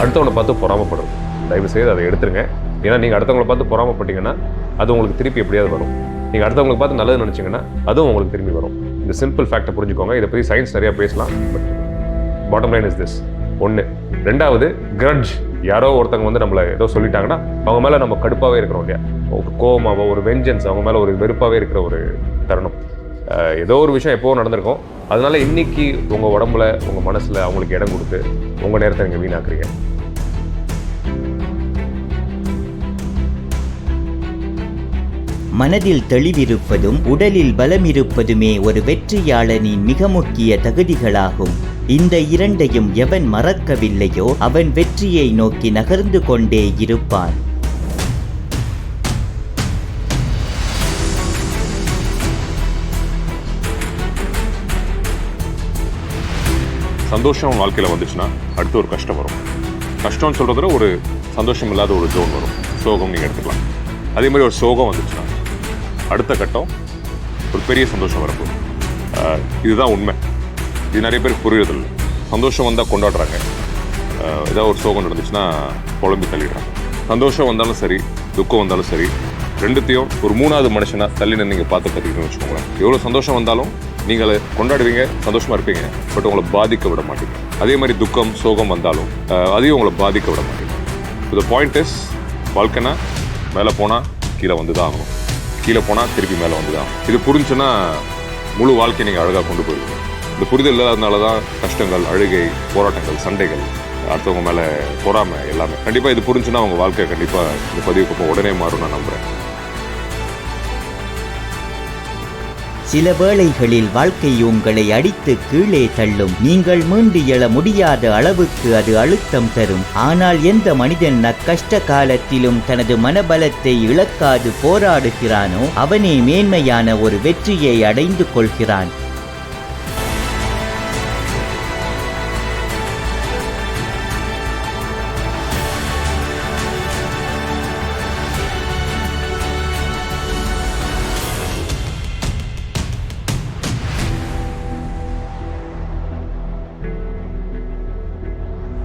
அடுத்தவங்களை பார்த்து பொறாமப்படுறது தயவு செய்து அதை எடுத்துருங்க. ஏன்னா நீங்கள் அடுத்தவங்களை பார்த்து பொறாமப்பட்டீங்கன்னா அது உங்களுக்கு திருப்பி எப்படியாவது வரும். நீங்கள் அடுத்தவங்களுக்கு பார்த்து நல்லது நினச்சிங்கன்னா அதுவும் உங்களுக்கு திரும்பி வரும். இந்த சிம்பிள் ஃபேக்டை புரிஞ்சுக்கோங்க. இதை பற்றி சயின்ஸ் நிறையா பேசலாம். But bottom line is this ஒன்று ரெண்டாவது கிரட்ஜ் யாரோ ஒருத்தவங்க வந்து நம்மளை ஏதோ சொல்லிட்டாங்கன்னா அவங்க மேலே நம்ம கடுப்பாகவே இருக்கிறோம் இல்லையா? ஒரு கோவமாவோ ஒரு வெஞ்சன்ஸ் அவங்க மேலே ஒரு வெறுப்பாகவே இருக்கிற ஒரு தருணம். ஏதோ ஒரு விஷயம் எப்போவும் நடந்திருக்கும். அதனால இன்னைக்கு உங்கள் உடம்புல உங்கள் மனசில் அவங்களுக்கு இடம் கொடுத்து உங்கள் நேரத்தை நீங்கள் வீணாக்குறீங்க. மனதில் தெளிவிருப்பதும் உடலில் பலம் இருப்பதுமே ஒரு வெற்றியாளனின் மிக முக்கிய தகுதிகளாகும். இந்த இரண்டையும் எவன் மறக்கவில்லையோ அவன் வெற்றியை நோக்கி நகர்ந்து கொண்டே இருப்பான். சந்தோஷம் வாழ்க்கையில் வந்துச்சுன்னா அடுத்து ஒரு கஷ்டம் வரும். கஷ்டம்னு சொல்கிறத ஒரு சந்தோஷம் இல்லாத ஒரு ஜோன் வரும். சோகம் நீங்கள் எடுத்துக்கலாம். அதே மாதிரி ஒரு சோகம் வந்துச்சுன்னா அடுத்த கட்டம் ஒரு பெரிய சந்தோஷம் வரப்போகுது. இதுதான் உண்மை. இது நிறைய பேருக்கு புரியுறதில்ல சந்தோஷம் வந்தால் கொண்டாடுறாங்க. ஏதாவது ஒரு சோகம் நடந்துச்சுன்னா குழம்பி தள்ளிடுறாங்க. சந்தோஷம் வந்தாலும் சரி துக்கம் வந்தாலும் சரி ரெண்டுத்தையும் ஒரு மூணாவது மனுஷனாக தள்ளி நீங்கள் பார்த்து கற்றுக்கணும்னு வச்சுக்கோங்களேன். எவ்வளோ சந்தோஷம் வந்தாலும் நீங்கள் கொண்டாடுவீங்க சந்தோஷமாக இருப்பீங்க. பட் உங்களை பாதிக்க விட மாட்டீங்க. அதே மாதிரி துக்கம் சோகம் வந்தாலும் அதையும் உங்களை பாதிக்க விட மாட்டீங்க. த பாயிண்ட் இஸ் வாழ்க்கைனா மேலே போனால் கீழே வந்து தான் ஆகணும். கீழே போனால் திருப்பி மேலே வந்து தான் இது புரிஞ்சுன்னா முழு வாழ்க்கையை நீங்கள் அழகாக கொண்டு போயிருவீங்க இந்த புரிதல் இல்லாததுனால தான் கஷ்டங்கள் அழுகை போராட்டங்கள் சண்டைகள் அடுத்தவங்க மேலே பொறாமை எல்லாமே. கண்டிப்பாக இது புரிஞ்சுன்னா உங்கள் வாழ்க்கை கண்டிப்பாக இந்த பதிவுக்கு உடனே மாறும் நான் நம்புகிறேன் சில வேளைகளில் வாழ்க்கை உங்களை அடித்து கீழே தள்ளும். நீங்கள் மீண்டு எழ முடியாத அளவுக்கு அது அழுத்தம் தரும். ஆனால் எந்த மனிதன் அக்கஷ்ட காலத்திலும் தனது மனபலத்தை இழக்காது போராடுகிறானோ அவனே மேன்மையான ஒரு வெற்றியை அடைந்து கொள்கிறான்.